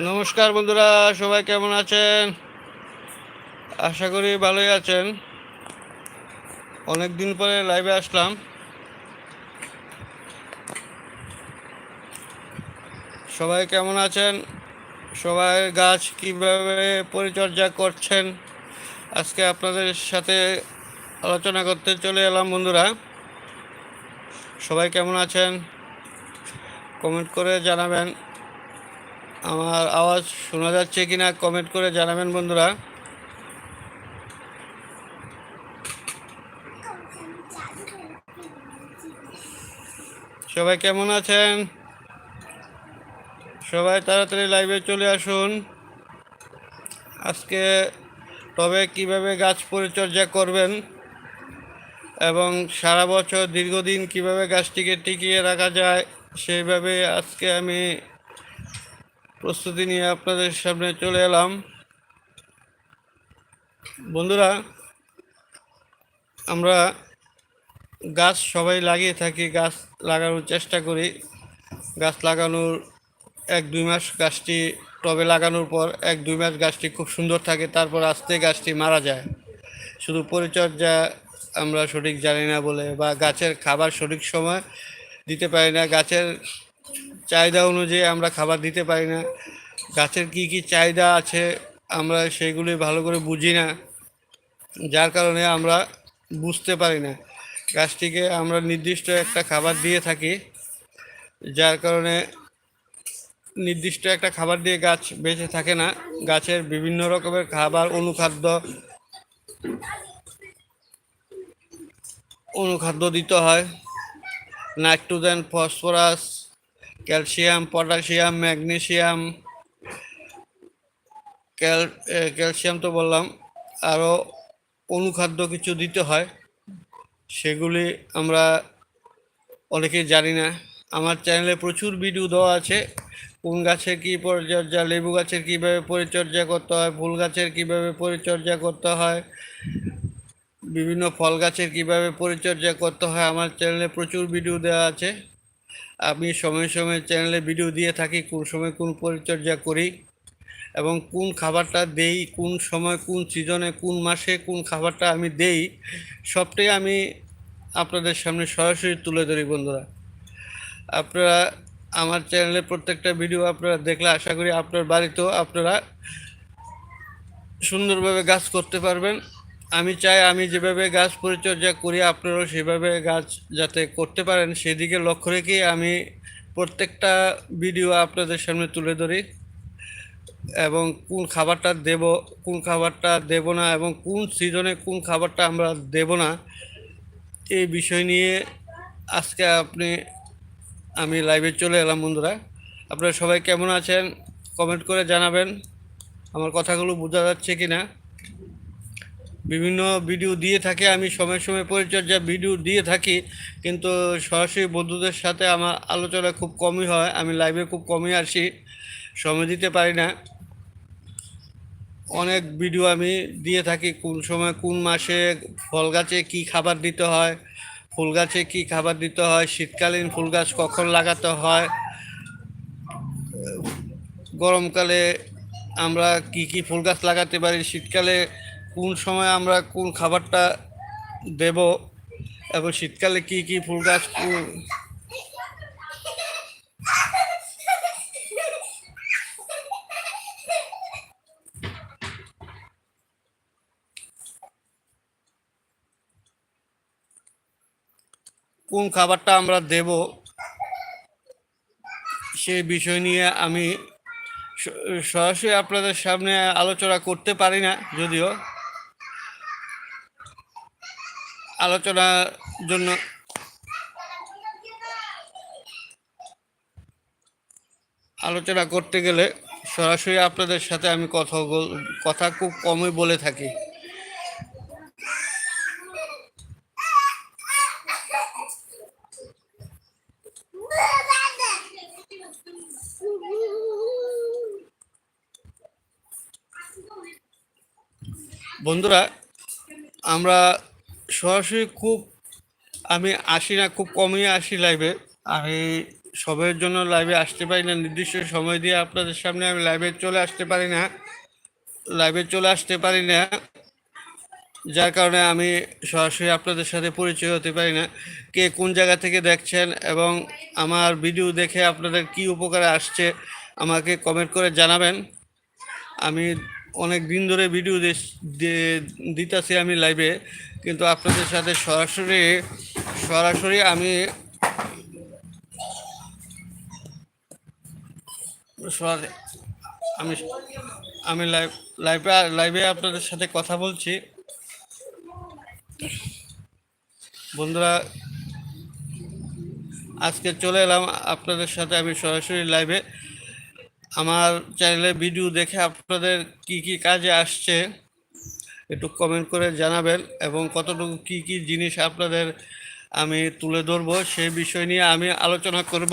নমস্কার বন্ধুরা, সবাই কেমন আছেন? আশা করি ভালোই আছেন। অনেক দিন পরে লাইভে আসলাম। সবাই কেমন আছেন? সবাই গাছ কীভাবে পরিচর্যা করছেন? আজকে আপনাদের সাথে আলোচনা করতে চলে এলাম বন্ধুরা। সবাই কেমন আছেন? কমেন্ট করে জানাবেন। আমার আওয়াজ শোনা যাচ্ছে কিনা কমেন্ট করে জানাবেন বন্ধুরা। সবাই কেমন আছেন? সবাই তাড়াতাড়ি লাইভে চলে আসুন। আজকে তবে কীভাবে গাছ পরিচর্যা করবেন এবং সারা বছর দীর্ঘদিন কীভাবে গাছটিকে টিকিয়ে রাখা যায় সেইভাবে আজকে আমি প্রস্তুতি নিয়ে আপনাদের সামনে চলে এলাম। বন্ধুরা, আমরা গাছ সবাই লাগিয়ে থাকি, গাছ লাগানোর চেষ্টা করি। গাছ লাগানোর এক দুই মাস গাছটি টবে লাগানোর পর এক দুই মাস গাছটি খুব সুন্দর থাকে, তারপর আস্তে গাছটি মারা যায়। শুধু পরিচর্যা আমরা সঠিক জানি না বলে বা গাছের খাবার সঠিক সময় দিতে পারি না। গাছের চাহিদা অনুযায়ী আমরা খাবার দিতে পারি না। গাছের কি কি চাহিদা আছে আমরা সেগুলি ভালো করে বুঝি না। যার কারণে আমরা বুঝতে পারি না। গাছটিকে আমরা নির্দিষ্ট একটা খাবার দিয়ে থাকি, যার কারণে নির্দিষ্ট একটা খাবার দিয়ে গাছ বেঁচে থাকে না। গাছের বিভিন্ন রকমের খাবার, অনুখাদ্য অনুখাদ্য দিতে হয়। Nitrogen, phosphorus, calcium, potassium, magnesium, ক্যাল ক্যালসিয়াম তো বললাম, আরও অনুখাদ্য কিছু দিতে হয়। সেগুলি আমরা অনেকেই জানি না। আমার চ্যানেলে প্রচুর ভিডিও দেওয়া আছে। কোন গাছের কী পরিচর্যা, লেবু গাছের কীভাবে পরিচর্যা করতে হয়, ফুল গাছের কীভাবে পরিচর্যা করতে হয় বিভিন্ন ফল গাছের কীভাবে পরিচর্যা করতে হয়, আমার চ্যানেলে প্রচুর ভিডিও দেওয়া আছে। আমি সময় সময় চ্যানেলে ভিডিও দিয়ে থাকি, কোন সময় কোন পরিচর্যা করি এবং কোন খাবারটা দেই, কোন সময় কোন সিজনে, কোন মাসে কোন খাবারটা আমি দেই, সবটাই আমি আপনাদের সামনে সরাসরি তুলে ধরি বন্ধুরা। আপনারা আমার চ্যানেলে প্রত্যেকটা ভিডিও আপনারা দেখলে আশা করি আপনার বাড়িতেও আপনারা সুন্দরভাবে গাছ করতে পারবেন। আমি চাই আমি যেভাবে গাছ পরিচর্যা করি, আপনারাও সেভাবে গাছ যাতে করতে পারেন, সেদিকে লক্ষ্য রেখেই আমি প্রত্যেকটা ভিডিও আপনাদের সামনে তুলে ধরি। এবং কোন খাবারটা দেব, কোন খাবারটা দেব না, এবং কোন সিজনে কোন খাবারটা আমরা দেব না, এই বিষয় নিয়ে আজকে আপনি, আমি লাইভে চলে এলাম বন্ধুরা। আপনারা সবাই কেমন আছেন? কমেন্ট করে জানাবেন। আমার কথাগুলো বোঝা যাচ্ছে কি না বিভিন্ন ভিডিও দিয়ে থাকে, আমি সময় সময় পরিচর্যা ভিডিও দিয়ে থাকি, কিন্তু সরাসরি বন্ধুদের সাথে আমার আলোচনা খুব কমই হয়, আমি লাইভে খুব কমই আসি, সময় দিতে পারি না। অনেক ভিডিও আমি দিয়ে থাকি, কোন সময় কোন মাসে ফল গাছে কী খাবার দিতে হয়, ফুল গাছে কী খাবার দিতে হয়, শীতকালীন ফুল গাছ কখন লাগাতে হয়, গরমকালে আমরা কি কি ফুল গাছ লাগাতে পারি, শীতকালে কোন সময় আমরা কোন খাবারটা দেব এবং শীতকালে কি কি ফুল গাছ কোন খাবারটা আমরা দেব সেই বিষয় নিয়ে আমি সরাসরি আপনাদের সামনে আলোচনা করতে পারি না, যদিও। আলোচনার জন্য আলোচনা করতে গেলে সরাসরি আপনাদের সাথে আমি কথা কথা খুব কমই বলে থাকি। বন্ধুরা, আমরা সরাসরি খুব আমি আসি না, খুব কমই আসি লাইভে আমি সবের জন্য লাইভে আসতে পারি না, নির্দিষ্ট সময় দিয়ে আপনাদের সামনে আমি লাইভে চলে আসতে পারি না লাইভে চলে আসতে পারি না। যার কারণে আমি সরাসরি আপনাদের সাথে পরিচয় হতে পারি না। কে কোন জায়গা থেকে দেখছেন এবং আমার ভিডিও দেখে আপনাদের কি উপকারে আসছে, আমাকে কমেন্ট করে জানাবেন। আমি অনেক দিন ধরে ভিডিও দিতেছি আমি লাইভে কিন্তু আপনাদের সাথে সরাসরি সরাসরি আমি আমি আমি লাইভ, লাইভে লাইভে আপনাদের সাথে কথা বলছি। বন্ধুরা, আজকে চলে এলাম আপনাদের সাথে আমি সরাসরি লাইভে। আমার চ্যানেলে ভিডিও দেখে আপনাদের কি কি কাজে আসছে। একটু কমেন্ট করে জানাবেন এবং কতটুকু কি কি জিনিস আপনাদের আমি তুলে ধরবো সে বিষয় নিয়ে আমি আলোচনা করব।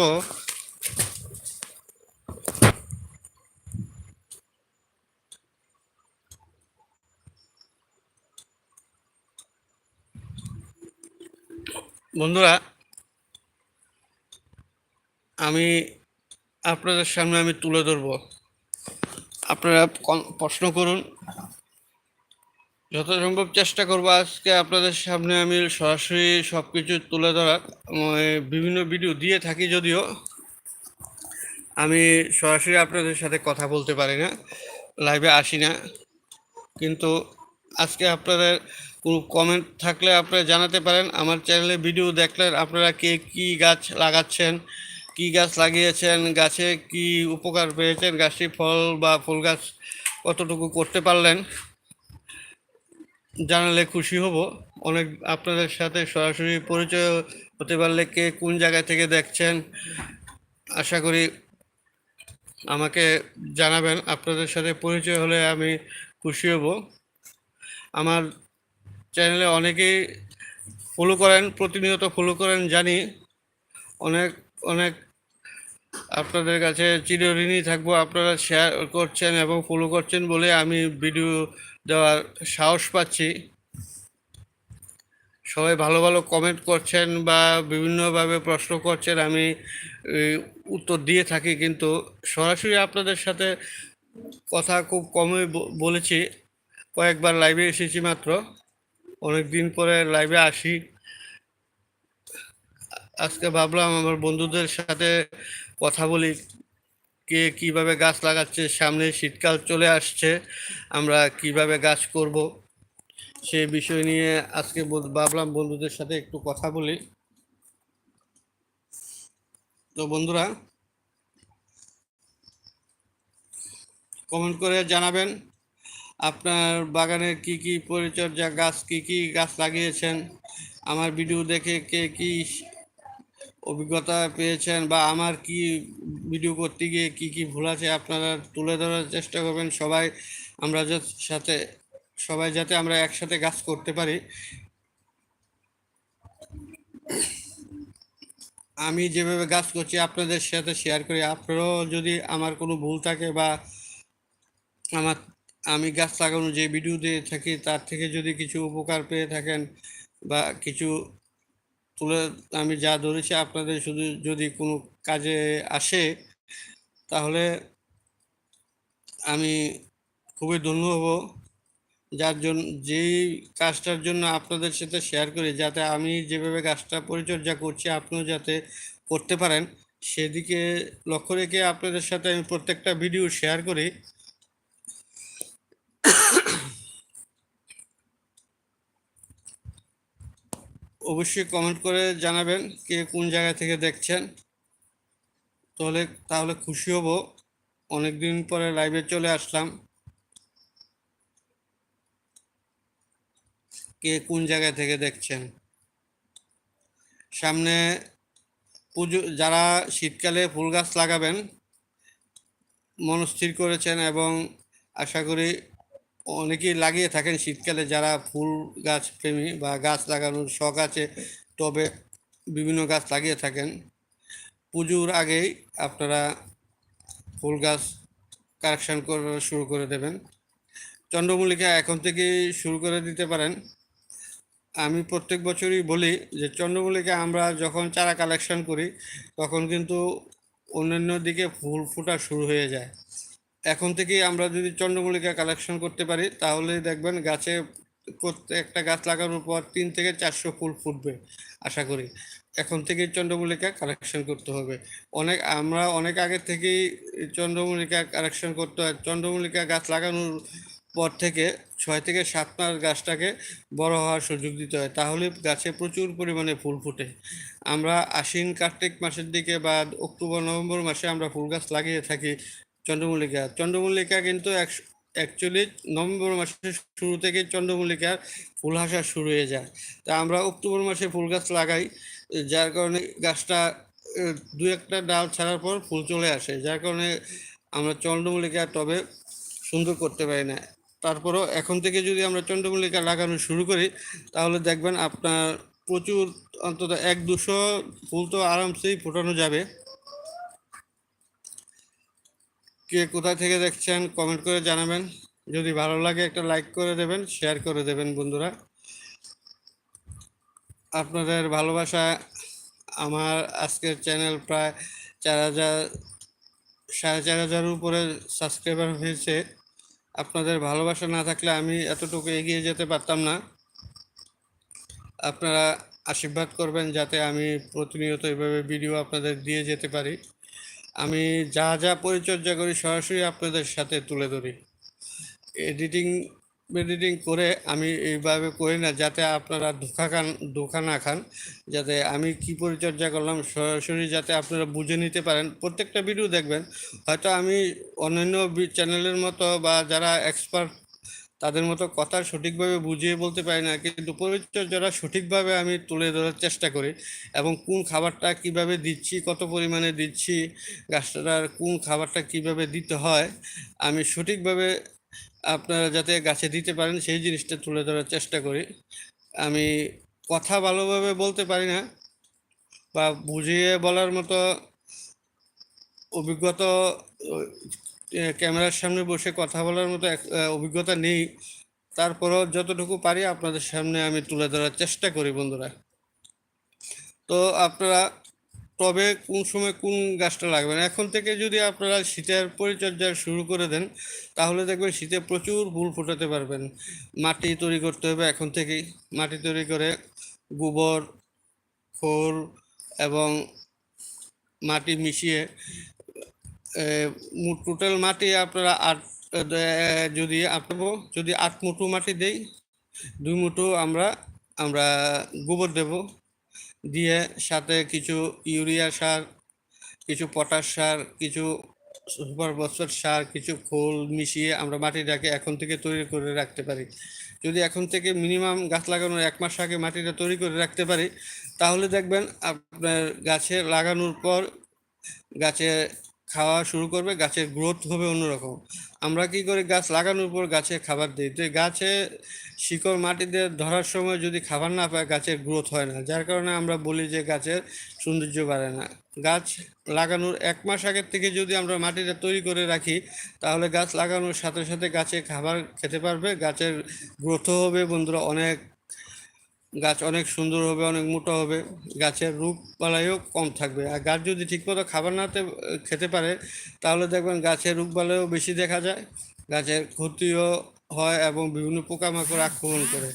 বন্ধুরা, আমি আপনাদের সামনে আমি তুলে ধরব। আপনারা প্রশ্ন করুন। যত সম্ভব চেষ্টা করব আজকে আপনাদের সামনে আমি সরাসরি সব কিছু তুলে ধরার। বিভিন্ন ভিডিও দিয়ে থাকি যদিও। আমি সরাসরি আপনাদের সাথে কথা বলতে পারি না লাইভে আসি না। কিন্তু আজকে আপনাদের কোনো কমেন্ট থাকলে আপনারা জানাতে পারেন। আমার চ্যানেলে ভিডিও দেখলে আপনারা কে কী গাছ লাগাচ্ছেন, কী গাছ লাগিয়েছেন, গাছে কি উপকার পেয়েছেন, গাছটি ফল বা ফুল গাছ কতটুকু করতে পারলেন। জানালে খুশি হব। অনেক আপনাদের সাথে সরাসরি পরিচয় হতে পারলে কে কোন জায়গা থেকে দেখছেন, আশা করি আমাকে জানাবেন। আপনাদের সাথে পরিচয় হলে আমি খুশি হব। আমার চ্যানেলে অনেকেই ফলো করেন, প্রতিনিয়ত ফলো করেন, জানি। অনেক অনেক আপনাদের কাছে চিরঋণী থাকব, আপনারা শেয়ার করছেন এবং ফলো করছেন বলে আমি ভিডিও দেওয়ার সাহস পাচ্ছি। সবাই ভালো ভালো কমেন্ট করছেন বা বিভিন্নভাবে প্রশ্ন করছেন, আমি উত্তর দিয়ে থাকি। কিন্তু সরাসরি আপনাদের সাথে কথা খুব কমই বলেছি। কয়েকবার লাইভে এসেছি মাত্র। অনেক দিন পরে লাইভে আসি। আজকে ভাবলাম আমার বন্ধুদের সাথে কথা বলি। কে কীভাবে গাছ লাগাচ্ছে, সামনে শীতকাল চলে আসছে, আমরা কীভাবে গাছ করব, সে বিষয় নিয়ে আজকে বল- ভাবলাম বন্ধুদের সাথে একটু কথা বলি। তো বন্ধুরা কমেন্ট করে জানাবেন, আপনার বাগানের কি কি পরিচর্যা, গাছ কি কি গাছ লাগিয়েছেন, আমার ভিডিও দেখে কে কি অভিজ্ঞতা পেয়েছেন বা আমার কি ভিডিও করতে গিয়ে কি কি ভুল আছে আপনারা তুলে ধরার চেষ্টা করবেন। সবাই আমরা সাথে, সবাই যাতে আমরা একসাথে কাজ করতে পারি। আমি যেভাবে কাজ করছি আপনাদের সাথে শেয়ার করি। আপনারাও যদি আমার কোনো ভুল থাকে বা আমার, আমি গাছ লাগানো যে ভিডিও দিয়ে থাকি, তার থেকে যদি কিছু উপকার পেয়ে থাকেন বা কিছু তুলে আমি যা ধরেছি আপনাদের শুধু যদি কোনো কাজে আসে, তাহলে আমি খুবই ধন্য হব। যার জন্য যেই কাজটার জন্য আপনাদের সাথে শেয়ার করি, যাতে আমি যেভাবে গাছটা পরিচর্যা করছি, আপনিও যাতে করতে পারেন, সেদিকে লক্ষ্য রেখে আপনাদের সাথে আমি প্রত্যেকটা ভিডিও শেয়ার করি। অবশ্যই কমেন্ট করে জানাবেন কে কোন জায়গা থেকে দেখছেন। তাহলে তাহলে খুশি হব। অনেক দিন পরে লাইভে চলে আসলাম। কে কোন জায়গা থেকে দেখছেন। সামনে পুজো, যারা শীতকালে ফুল গাছ লাগাবেন, মনস্থির করেছেন এবং আশা করি অনেকেই লাগিয়ে থাকেন শীতকালে যারা ফুল গাছ প্রেমী বা গাছ লাগানোর শখ আছে, তবে বিভিন্ন গাছ লাগিয়ে থাকেন। পুজোর আগেই আপনারা ফুল গাছ কালেকশন করা শুরু করে দেবেন। চন্দ্রমল্লিকা এখন থেকেই শুরু করে দিতে পারেন। আমি প্রত্যেক বছরই বলি যে চন্দ্রমল্লিকা আমরা যখন চারা কালেকশন করি, তখন কিন্তু অন্যান্য দিকে ফুল ফোটা শুরু হয়ে যায়। এখন থেকেই আমরা যদি চন্দ্রমল্লিকা কালেকশন করতে পারি তাহলে দেখবেন গাছে একটা গাছ লাগানোর পর তিন থেকে চারশো ফুল ফুটবে, আশা করি। এখন থেকেই চন্দ্রমল্লিকা কালেকশন করতে হবে। অনেক, আমরা অনেক আগে থেকেই চন্দ্রমল্লিকা কালেকশন করতে হয়। চন্দ্রমল্লিকা গাছ লাগানোর পর থেকে ছয় থেকে সাত মাস গাছটাকে বড় হওয়ার সুযোগ দিতে হয়। তাহলে গাছে প্রচুর পরিমাণে ফুল ফুটে। আমরা আশ্বিন কার্তিক মাসের দিকে বা অক্টোবর, নভেম্বর মাসে আমরা ফুল গাছ লাগিয়ে থাকি। চন্দ্রমল্লিকা। চন্দ্রমল্লিকা কিন্তু অ্যাকচুয়ালি নভেম্বর মাসের শুরু থেকে চন্দ্রমল্লিকার ফুল আসা শুরু হয়ে যায়। তা আমরা অক্টোবর মাসে ফুল গাছ লাগাই, যার কারণে গাছটা দু একটা ডাল ছাড়ার পর ফুল চলে আসে। যার কারণে আমরা চন্দ্রমল্লিকা টবে সুন্দর করতে পারি না। তারপরও এখন থেকে যদি আমরা চন্দ্রমল্লিকা লাগানো শুরু করি, তাহলে দেখবেন আপনার প্রচুর অন্তত এক দুশো ফুল তো আরামসেই ফোটানো যাবে। কে কোথা থেকে দেখছেন কমেন্ট করে জানাবেন। যদি ভালো লাগে একটা লাইক করে দেবেন শেয়ার করে দেবেন বন্ধুরা। আপনাদের ভালোবাসা আমার আজকের চ্যানেল প্রায় চার হাজার, সাড়ে চার হাজারের উপরে সাবস্ক্রাইবার হয়েছে। আপনাদের ভালোবাসা না থাকলে আমি এতটুকু এগিয়ে যেতে পারতাম না। আপনারা আশীর্বাদ করবেন যাতে আমি প্রতিনিয়ত এভাবে ভিডিও আপনাদের দিয়ে যেতে পারি। আমি যা যা পরিচর্যা করি সরাসরি আপনাদের সাথে তুলে ধরি। এডিটিং এডিটিং করে আমি এইভাবে করি না, যাতে আপনারা ধোকা খান, ধোকা না খান, যাতে আমি কি পরিচর্যা করলাম সরাসরি যাতে আপনারা বুঝে নিতে পারেন। প্রত্যেকটা ভিডিও দেখবেন। হয়তো আমি অন্যান্য চ্যানেলের মতো বা যারা এক্সপার্ট তাদের মতো কথা সঠিকভাবে বুঝিয়ে বলতে পারি না, কিন্তু পরিচর্যাটা সঠিকভাবে আমি তুলে ধরার চেষ্টা করি এবং কোন খাবারটা কীভাবে দিচ্ছি, কত পরিমাণে দিচ্ছি, গাছটার কোন খাবারটা কীভাবে দিতে হয়, আমি সঠিকভাবে আপনারা যাতে গাছে দিতে পারেন সেই জিনিসটা তুলে ধরার চেষ্টা করি। আমি কথা ভালোভাবে বলতে পারি না বা বুঝিয়ে বলার মতো অভিজ্ঞতা ক্যামেরার সামনে বসে কথা বলার মতো অভিজ্ঞতা নেই। তারপরও যতটুকু পারি আপনাদের সামনে আমি তুলে ধরার চেষ্টা করি, বন্ধুরা। তো আপনারা তবে কোন সময় কোন গাছটা লাগবেন? এখন থেকে যদি আপনারা শীতের পরিচর্যা শুরু করে দেন, তাহলে দেখবেন শীতে প্রচুর ফুল ফোটাতে পারবেন। মাটি তৈরি করতে হবে এখন থেকেই। মাটি তৈরি করে গোবর, খোল এবং মাটি মিশিয়ে টোটাল মাটি আপনারা আট যদি আপনার যদি আট মুঠো মাটি দেই, দুই মুঠো আমরা আমরা গোবর দেব। দিয়ে সাথে কিছু ইউরিয়া সার, কিছু পটাশ সার, কিছু সুপার ফসফেট সার, কিছু খোল মিশিয়ে আমরা মাটিটাকে এখন থেকে তৈরি করে রাখতে পারি। যদি এখন থেকে মিনিমাম গাছ লাগানোর এক মাস আগে মাটিটা তৈরি করে রাখতে পারি, তাহলে দেখবেন আপনার গাছে লাগানোর পর গাছে খাওয়া শুরু করবে, গাছের গ্রোথ হবে অন্যরকম। আমরা কি করি, গাছ লাগানোর পর গাছে খাবার দিই। তো গাছে শিকড় মাটিতে ধরার সময় যদি খাবার না পায়, গাছের গ্রোথ হয় না। যার কারণে আমরা বলি যে গাছের সৌন্দর্য বাড়ে না। গাছ লাগানোর এক মাস আগের থেকে যদি আমরা মাটিটা তৈরি করে রাখি, তাহলে গাছ লাগানোর সাথে সাথে গাছে খাবার খেতে পারবে, গাছের গ্রোথও হবে। বন্ধুরা, অনেক গাছ অনেক সুন্দর হবে, অনেক মোটা হবে, গাছের রূপ বালাইও কম থাকবে। আর গাছ যদি ঠিকমতো খাবার না তে- খেতে পারে, তাহলে দেখবেন গাছের রোগ বালাইও বেশি দেখা যায়, গাছের ক্ষতিও হয় এবং বিভিন্ন পোকামাকড় আক্রমণ করে।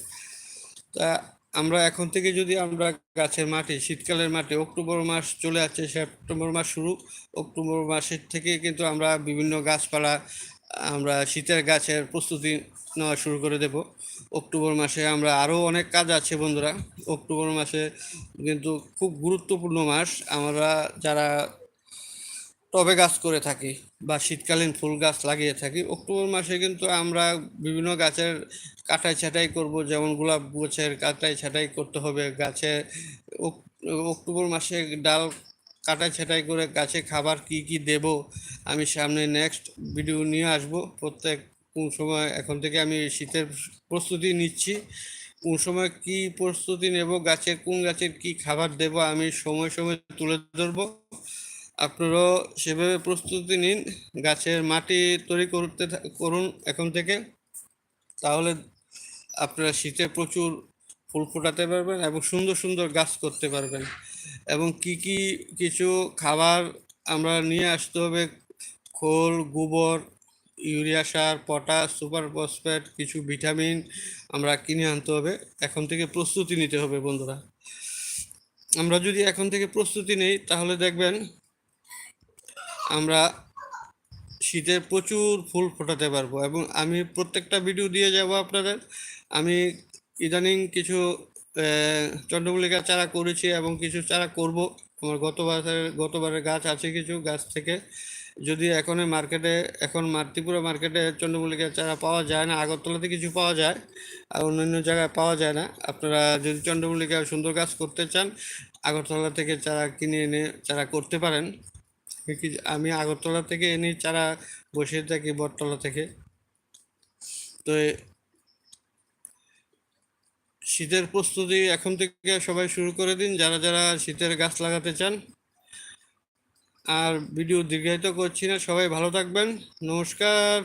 তা আমরা এখন থেকে যদি আমরা গাছের মাটি, শীতকালের মাটি, অক্টোবর মাস চলে আসছে, সেপ্টেম্বর মাস শুরু, অক্টোবর মাসের থেকে কিন্তু আমরা বিভিন্ন গাছপালা, আমরা শীতের গাছের প্রস্তুতি নেওয়া শুরু করে দেব। অক্টোবর মাসে আমরা আরও অনেক কাজ আছে বন্ধুরা। অক্টোবর মাসে কিন্তু খুব গুরুত্বপূর্ণ মাস। আমরা যারা টবে গাছ করে থাকি বা শীতকালীন ফুল গাছ লাগিয়ে থাকি, অক্টোবর মাসে কিন্তু আমরা বিভিন্ন গাছের কাটাই ছাঁটাই করব। যেমন গোলাপ গাছের কাটাই ছাঁটাই করতে হবে। গাছে অক্টোবর মাসে ডাল কাটাই ছাঁটাই করে গাছে খাবার কি কি দেব, আমি সামনে নেক্সট ভিডিও নিয়ে আসব। প্রত্যেক কোন সময় এখন থেকে আমি শীতের প্রস্তুতি নিচ্ছি। কোন সময় কি প্রস্তুতি নেব, গাছের কোন গাছের কি খাবার দেব, আমি সময় সময় তুলে ধরবো। আপনারাও সেভাবে প্রস্তুতি নিন, গাছের মাটি তৈরি করতে করুন এখন থেকে। তাহলে আপনারা শীতে প্রচুর ফুল ফোটাতে পারবেন এবং সুন্দর সুন্দর গাছ করতে পারবেন। এবং কি কি কিছু খাবার আমরা নিয়ে আসতে হবে, খোল, গোবর ইউরিয়া সার, পটাশ, সুপার ফসফেট, কিছু ভিটামিন আমরা কিনে আনতে হবে। এখন থেকে প্রস্তুতি নিতে হবে বন্ধুরা। আমরা যদি এখন থেকে প্রস্তুতি নেই, তাহলে দেখবেন আমরা শীতে প্রচুর ফুল ফোটাতে পারব এবং আমি প্রত্যেকটা ভিডিও দিয়ে যাব আপনাদের। আমি ইদানিং কিছু চন্দ্রমল্লিকা চারা করেছি এবং কিছু চারা করব। আমার গতবারের গতবারের গাছ আছে কিছু গাছ থেকে। যদি এখন মার্কেটে, এখন মা- ত্রিপুরা মার্কেটে চন্দ্রমল্লিকা চারা পাওয়া যায় না, আগরতলাতে কিছু পাওয়া যায়, আর অন্যান্য জায়গায় পাওয়া যায় না, আপনারা যদি চন্দ্রমল্লিকা সুন্দর গাছ করতে চান, আগরতলা থেকে চারা কিনে এনে চারা করতে পারেন। আমি আগরতলা থেকে এনে চারা বসে থাকি বটতলা থেকে। তো শীতের প্রস্তুতি এখন থেকে সবাই শুরু করে দিন, যারা যারা শীতের গাছ লাগাতে চান আর ভিডিও দীর্ঘায়িত করছি না। সবাই ভালো থাকবেন। নমস্কার।